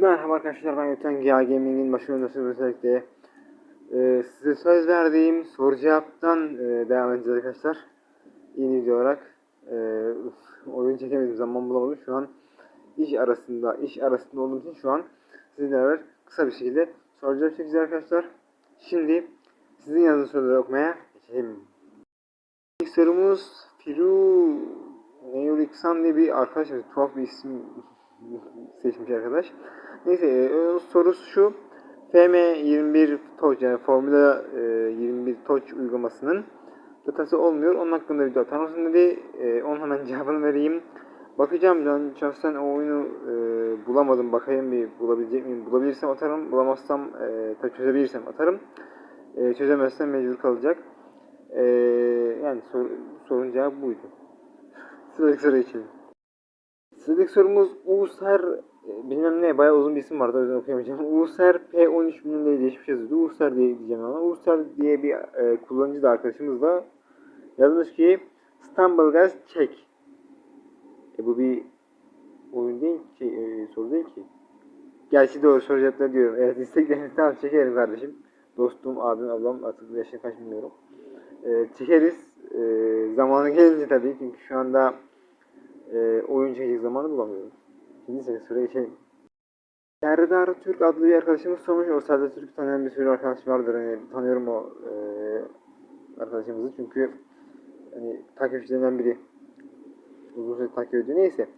Merhaba arkadaşlar ben Yöten Gia Gaming'in başında özellikle ee, size söz verdiğim soru cevaptan e, devam edeceğiz arkadaşlar. Yeni video olarak e, uf, oyun çekemedim zaman bulamadım şu an iş arasında iş arasında olduğum için şu an sizinle beraber kısa bir şekilde cevap çekeceğiz arkadaşlar. Şimdi sizin yazdığınız soruları okumaya geçelim. İlk sorumuz Firu Neuriksan diye bir arkadaş tuhaf bir isim seçmiş arkadaş. Neyse e, sorusu şu. FM21 Touch yani Formula e, 21 Touch uygulamasının datası olmuyor. Onun hakkında bir data mısın dedi. E, onun hemen cevabını vereyim. Bakacağım ben şahsen o oyunu e, bulamadım. Bakayım bir bulabilecek miyim? Bulabilirsem atarım. Bulamazsam e, tabii çözebilirsem atarım. E, çözemezsem mecbur kalacak. E, yani sor, sorun cevabı buydu. Sıradaki soruya geçelim. Sıradaki sorumuz e, bilmem ne bayağı uzun bir isim vardı o yüzden okuyamayacağım. User P13 bilmem ne değişmiş yazıyordu. User diye diyeceğim ama User diye bir e, kullanıcı da arkadaşımız da yazmış ki Stumbleguys Check. E bu bir oyun değil ki, e, soru değil ki. Gerçi doğru soru cevapları diyorum. Evet isteklerini tamam çekerim kardeşim. Dostum, abim, ablam artık yaşını kaç bilmiyorum. E, çekeriz. E, zamanı gelince tabii çünkü şu anda e, oyun çekecek zamanı bulamıyorum. Süre geçelim. Serdar Türk adlı bir arkadaşımız sormuş. O Serdar Türk'ü tanıyan bir sürü arkadaş vardır. Hani tanıyorum o e, arkadaşımızı çünkü hani takipçilerinden biri. Uzun süre takip ediyor. Neyse.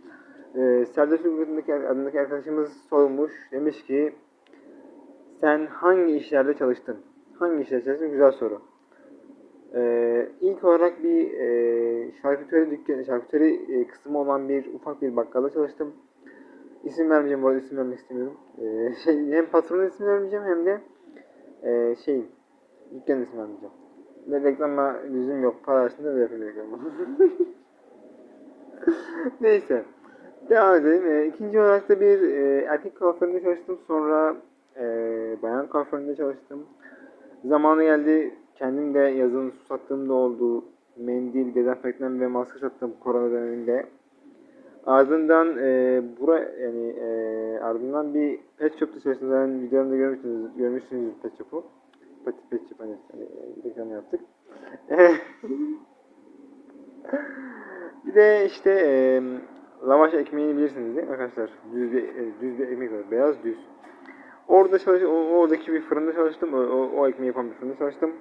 E, Serdar Türk adındaki, arkadaşımız sormuş. Demiş ki sen hangi işlerde çalıştın? Hangi işlerde çalıştın? Güzel soru. Ee, ilk olarak bir e, şarküteri dükkanı, şarküteri e, kısmı olan bir ufak bir bakkala çalıştım. İsim vermeyeceğim bu arada isim vermek istemiyorum. Ee, şey, hem patronun ismi vermeyeceğim hem de e, şey dükkanın ismi vermeyeceğim. Ve reklama lüzum yok. Para arasında da yapayım reklamı. Neyse. Devam edelim. E, ikinci olarak da bir e, erkek kuaföründe çalıştım. Sonra e, bayan kuaföründe çalıştım. Zamanı geldi kendim de yazın su sattığımda oldu. Mendil, dezenfektan ve maske sattım korona döneminde. Ardından e, bura yani e, ardından bir pet çalıştım. Ben videomda görmüşsünüz, görmüşsünüz pet shop'u. Pet, pet shop hani, hani reklam yaptık. bir de işte e, lavaş ekmeğini bilirsiniz değil mi arkadaşlar? Düz bir, e, düz bir ekmek var. Beyaz düz. Orada çalış, oradaki bir fırında çalıştım. O, o, o ekmeği yapan bir fırında çalıştım.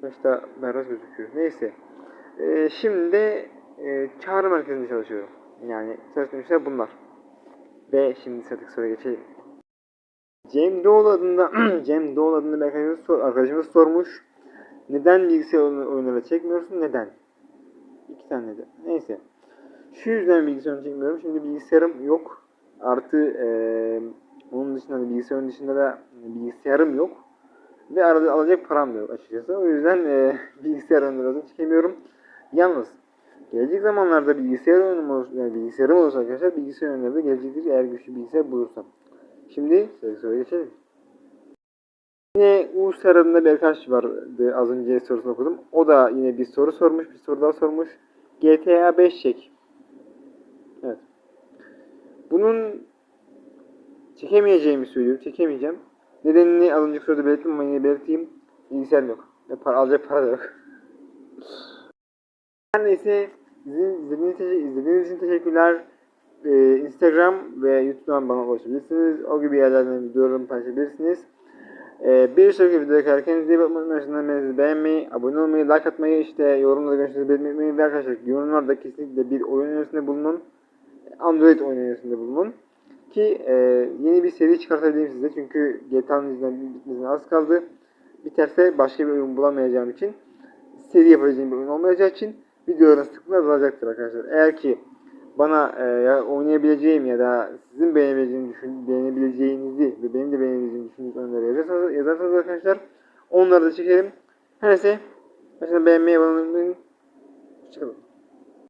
Saçta berrak gözüküyor. Neyse. Ee, şimdi e, çağrı merkezinde çalışıyorum. Yani çalıştığım şeyler bunlar. Ve şimdi sıradaki soruya geçelim. Cem Doğulu adında Cem Doğulu adında bir arkadaşımız, sor, arkadaşımız sormuş. Neden bilgisayar oyunları çekmiyorsun? Neden? İki tane neden. Neyse. Şu yüzden bilgisayarını çekmiyorum. Şimdi bilgisayarım yok. Artı e, onun dışında hani bilgisayarın dışında da bilgisayarım yok. Ve arada alacak param da yok açıkçası. O yüzden e, bilgisayar oyunları çekemiyorum. Yalnız gelecek zamanlarda bilgisayar oyunum olursa, yani bilgisayarım olursa arkadaşlar bilgisayar oyunları da gelecektir eğer güçlü bilgisayar bulursam. Şimdi soruya geçelim. Yine Uğur adında bir arkadaş vardı az önce sorusunu okudum. O da yine bir soru sormuş, bir soru daha sormuş. GTA 5 çek. Evet. Bunun çekemeyeceğimi söylüyor. Çekemeyeceğim. Nedenini az önceki soruda belirttim ama yine belirteyim. Bilgisayarım yok. Ve para, alacak para da yok. Her neyse izlediğiniz, için teşekkürler. Ee, Instagram ve YouTube'dan bana ulaşabilirsiniz. O gibi yerlerden videolarımı paylaşabilirsiniz. Ee, bir sonraki videoda kadar kendinize iyi bakmayı unutmayın. Beğenmeyi, abone olmayı, like atmayı, işte yorumlarda görüşlerinizi belirtmeyi ve arkadaşlar yorumlarda kesinlikle bir oyun önerisinde bulunun. Android oyun önerisinde bulunun. Ki e, yeni bir seri çıkartabileyim size. Çünkü GTA'nın yüzünden bitmesine az kaldı. Biterse başka bir oyun bulamayacağım için seri yapabileceğim bir oyun olmayacağı için videoların sıklığı azalacaktır arkadaşlar. Eğer ki bana e, ya oynayabileceğim ya da sizin beğenebileceğinizi düşün, beğenebileceğinizi ve benim de beğenebileceğimi düşündüğünüz oyunları yazarsanız, yazarsanız arkadaşlar onları da çekerim. Her neyse. Başına beğenmeyi, abone olmayı unutmayın. Hoşçakalın.